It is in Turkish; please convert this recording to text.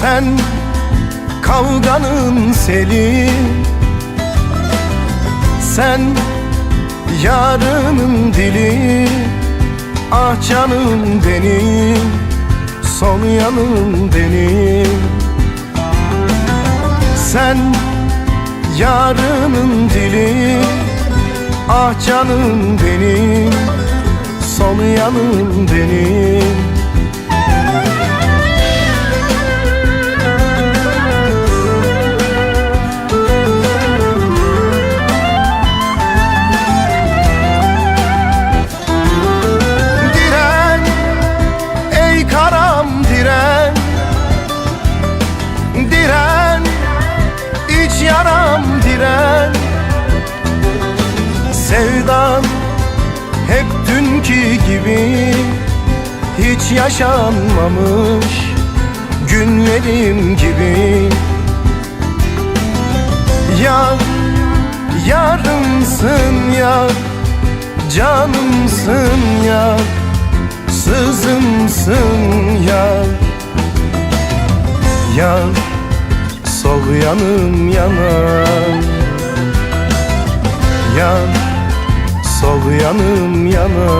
Sen kavganın seli. Sen yarının dili Ah canım benim Sol yanım benim. Sen yarının dili Ah canım benim Sol yanım benim diren Sevdan hep dünkü gibi Hiç yaşanmamış günlerim gibi. Yar, yarımsın yar Canımsın yar Sızımsın yar Yar, sol yanım yanar Yar, sol yanım yanar